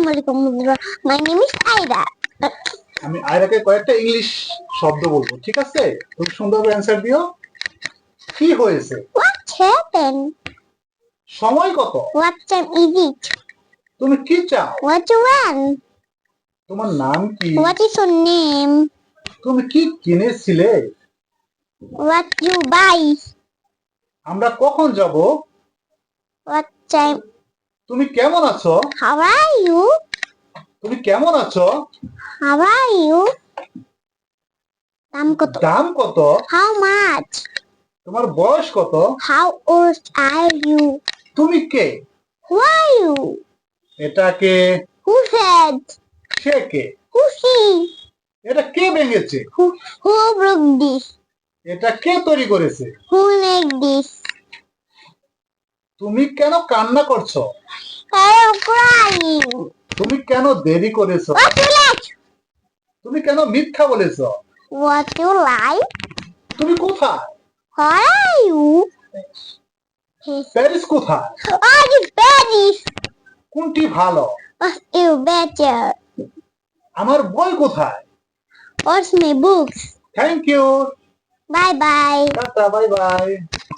আসসালামু আলাইকুম বন্ধুরা মাই নেম ইজ আইরা আমি আয়রাকে কয়েকটা ইংলিশ শব্দ বলব ঠিক আছে? তুমি সুন্দরভাবে অ্যান্সার দিও। কি হয়েছে? হোয়াট হ্যাপেন সময় কত? হোয়াট টাইম ইজ ইট তুমি কি চাও? হোয়াট ইউ ওয়ান্ট তোমার নাম কি? হোয়াট ইজ ইউর নেম তুমি কি কিনেছিলে? হোয়াট ইউ বাই আমরা কখন যাব? হোয়াট টাইম তুমি কেমন আছো? হাউ আর ইউ তুমি কেমন আছো? হাউ আর ইউ দাম কত? দাম কত? হাউ মাচ তোমার বয়স কত? হাউ ওল্ড আর ইউ তুমি কে? হু আর ইউ এটাকে who said say K? Who C এটা কে ভেঙেছে? হু হু ব্রোক দিস এটা কে তৈরি করেছে? হু মেক দিস তুমি কেন কান্না করছ. তুমি কেন দেরি করেছ? তুমি কেন মিথ্যা বলেছ? What তুমি কোথায়? প্যারিস কোথায়? কোনটি ভালো? আমার বই কোথায়? What's my thank you bye bye tata bye by